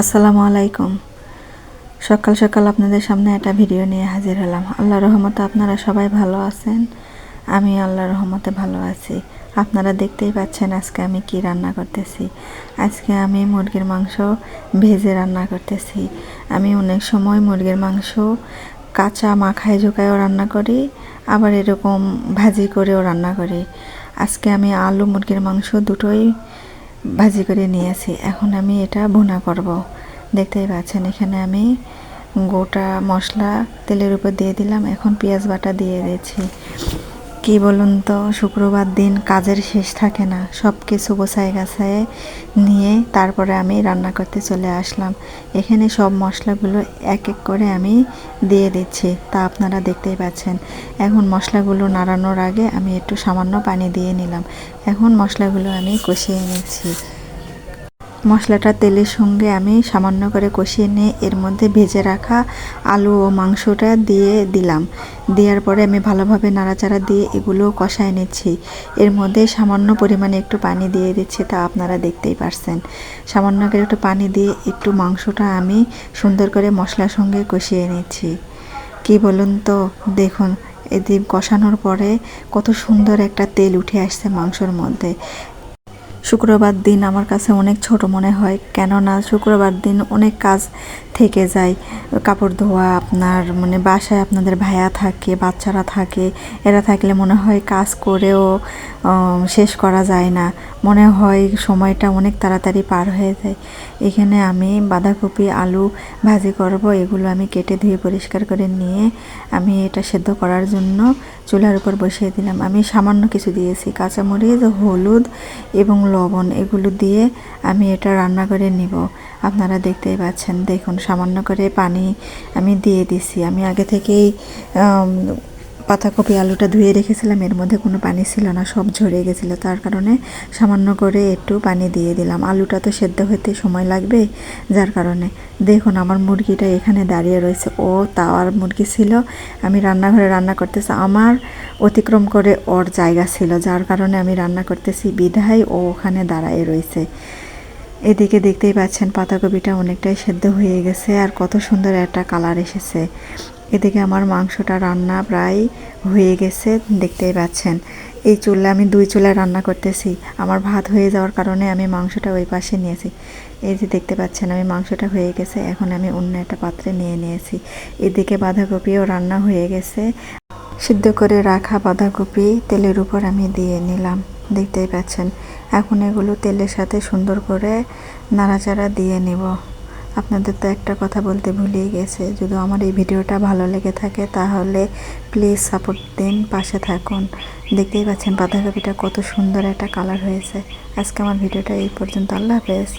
আসসালামু আলাইকুম। সকাল সকাল আপনাদের সামনে একটা ভিডিও নিয়ে হাজির হলাম। আল্লাহ রহমতে আপনারা সবাই ভালো আছেন। আমি আল্লাহ রহমতে ভালো আছি। আপনারা দেখতেই পাচ্ছেন আজকে আমি কি রান্না করতেছি। আজকে আমি মুরগির মাংস ভেজে রান্না করতেছি। আমি অনেক সময় মুরগির মাংস কাঁচা মাখায় ঝুঁকায়ও রান্না করি, আবার এরকম ভাজি করেও রান্না করি। আজকে আমি আলু, মুরগির মাংস দুটোই ভাজি করে নিয়েছি। এখন আমি এটা ভুনা করব। দেখতেই পাচ্ছেন, এখানে আমি গোটা মশলা তেলের উপর দিয়ে দিলাম। এখন পেঁয়াজ বাটা দিয়ে দিয়েছি। কি বলুন তো, শুক্রবার দিন কাজের শেষ থাকে না। সব কিছু গোছায় গাছায় নিয়ে তারপরে আমি রান্না করতে চলে আসলাম। এখানে সব মশলাগুলো এক এক করে আমি দিয়ে দিচ্ছি, তা আপনারা দেখতেই পাচ্ছেন। এখন মশলাগুলো নাড়ানোর আগে আমি একটু সামান্য পানি দিয়ে নিলাম। এখন মশলাগুলো আমি কষিয়ে নিচ্ছি। মশলাটা তেলের সঙ্গে আমি সামান্য করে কষিয়ে নিয়ে এর মধ্যে ভেজে রাখা আলু ও মাংসটা দিয়ে দিলাম। দেওয়ার পরে আমি ভালোভাবে নাড়াচাড়া দিয়ে এগুলো কষায় নিচ্ছি। এর মধ্যে সামান্য পরিমাণে একটু পানি দিয়ে দিচ্ছি তা আপনারা দেখতেই পারছেন। সামান্য করে একটু পানি দিয়ে একটু মাংসটা আমি সুন্দর করে মশলার সঙ্গে কষিয়ে নিচ্ছি। কি বলুন তো? দেখুন, এদিন কষানোর পরে কত সুন্দর একটা তেল উঠে আসছে মাংসর মধ্যে। শুক্রবার দিন আমার কাছে অনেক ছোট মনে হয়। কেননা শুক্রবার দিন অনেক কাজ থেকে যায়। কাপড় ধোয়া আপনার মানে বাসায় আপনাদের ভাইয়া থাকে, বাচ্চারা থাকে, এরা থাকলে মনে হয় কাজ করেও শেষ করা যায় না। মনে হয় সময়টা অনেক তাড়াতাড়ি পার হয়ে যায়। এখানে আমি বাঁধাকপি, আলু ভাজি করব, এগুলো আমি কেটে ধুয়ে পরিষ্কার করে নিয়ে আমি এটা সেদ্ধ করার জন্য চুলার উপর বসিয়ে দিলাম। আমি সামান্য কিছু দিয়েছি, কাঁচামরিচ, হলুদ এবং লবণ এগুলো দিয়ে আমি এটা রান্না করে নিব। আপনারা দেখতেই পাচ্ছেন। দেখুন, সামান্য করে পানি আমি দিয়ে দিছি। আমি আগে থেকেই পাতাকপি আলুটা ধুয়ে রেখেছিলাম, এর মধ্যে কোনো পানি ছিল না, সব ঝরে গেছিল। তার কারণে সামান্য করে একটু পানি দিয়ে দিলাম। আলুটা তো সেদ্ধ হতে সময় লাগবে, যার কারণে। দেখুন, আমার মুরগিটা এখানে দাঁড়িয়ে রয়েছে। ও তাওয়ার মুরগি ছিল, আমি রান্নাঘরে রান্না করতেছি। আমার অতিক্রম করে ওর জায়গা ছিল, যার কারণে আমি রান্না করতেছি। বিধায় ও ওখানে দাঁড়ায় রয়েছে। এদিকে দেখতেই পাচ্ছেন, পাতাকপিটা অনেকটাই সেদ্ধ হয়ে গেছে, আর কত সুন্দর একটা কালার এসেছে। এদিকে আমার মাংসটা রান্না প্রায় হয়ে গেছে, দেখতেই পাচ্ছেন। এই চুলে আমি দুই চুলায় রান্না করতেছি। আমার ভাত হয়ে যাওয়ার কারণে আমি মাংসটা ওই পাশে নিয়েছি। এই যে দেখতে পাচ্ছেন, আমি মাংসটা হয়ে গেছে, এখন আমি অন্য একটা পাত্রে নিয়ে নিয়েছি। এদিকে বাঁধাকপিও রান্না হয়ে গেছে। সিদ্ধ করে রাখা বাঁধাকপি তেলের উপর আমি দিয়ে নিলাম, দেখতেই পাচ্ছেন। এখন এগুলো তেলের সাথে সুন্দর করে নাড়াচাড়া দিয়ে নেব। আপনাদের তো একটা কথা বলতে ভুলেই গেছে। যদি আমার এই ভিডিওটা ভালো লেগে থাকে, তাহলে প্লিজ সাপোর্ট দিন, পাশে থাকুন। দেখতেই পাচ্ছেন বাঁধাকপিটা কত সুন্দর একটা কালার হয়েছে। আজকে আমার ভিডিওটা এই পর্যন্ত। আল্লাহ হাফেজ।